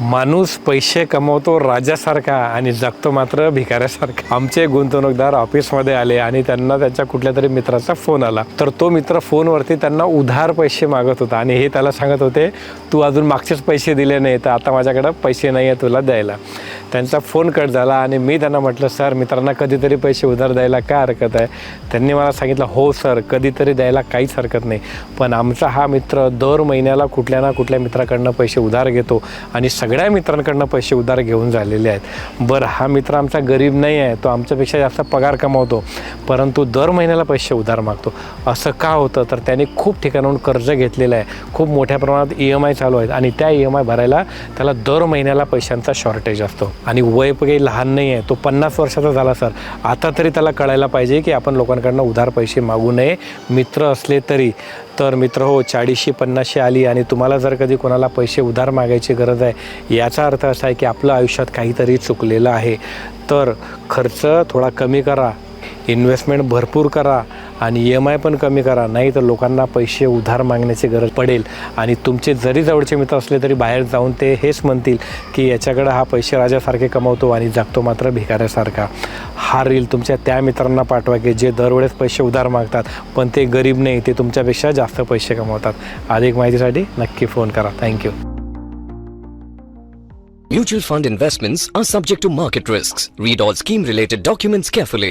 माणूस पैसे कमवतो राजासारखा आणि जगतो मात्र भिकाऱ्यासारखा. आमचे गुंतवणूकदार ऑफिसमध्ये आले आणि त्यांना त्यांच्या कुठल्या तरी मित्राचा फोन आला. तर तो मित्र फोनवरती त्यांना उधार पैसे मागत होता आणि हे त्याला सांगत होते तू अजून मागचेच पैसे दिले नाही तर आता माझ्याकडं पैसे नाही आहे तुला द्यायला. त्यांचा फोन कट झाला आणि मी त्यांना म्हटलं सर मित्रांना कधीतरी पैसे उधार द्यायला काय हरकत आहे? त्यांनी मला सांगितलं हो सर कधीतरी द्यायला काहीच हरकत नाही. पण आमचा हा मित्र दर महिन्याला कुठल्या ना कुठल्या मित्राकडनं पैसे उधार घेतो आणि सगळ्या मित्रांकडनं पैसे उधार घेऊन झालेले आहेत. बरं हा मित्र आमचा गरीब नाही आहे तो आमच्यापेक्षा जास्त पगार कमावतो परंतु दर महिन्याला पैसे उधार मागतो. असं का होतं? तर त्याने खूप ठिकाणाहून कर्ज घेतलेलं आहे. खूप मोठ्या प्रमाणात ई एम आय चालू आहेत आणि त्या ई एम आय भरायला त्याला दर महिन्याला पैशांचा शॉर्टेज असतो. आणि वय पण काही लहान नाही आहे. तो पन्नास वर्षाचा झाला सर. आता तरी त्याला कळायला पाहिजे की आपण लोकांकडनं उधार पैसे मागू नये. मित्र असले तरी. तर मित्र हो चाळीसशे पन्नासशे आली आणि तुम्हाला जर कधी कोणाला पैसे उधार मागायची गरज आहे याचा अर्थ असा आहे की आपलं आयुष्यात काहीतरी चुकलेलं आहे. तर खर्च थोडा कमी करा. इन्व्हेस्टमेंट भरपूर करा आणि ई एम आय पण कमी करा. नाही तर लोकांना पैसे उधार मागण्याची गरज पडेल. आणि तुमचे जरी जवळचे मित्र असले तरी बाहेर जाऊन ते हेच म्हणतील की याच्याकडं हा पैसे राजासारखे कमवतो आणि जगतो मात्र भिकाऱ्यासारखा. हा रील तुमच्या त्या मित्रांना पाठवा की जे दरवेळेस पैसे उधार मागतात पण ते गरीब नाही ते तुमच्यापेक्षा जास्त पैसे कमवतात. अधिक माहितीसाठी नक्की फोन करा. Thank you Mutual fund investments are subject to market risks. Read all scheme related documents carefully.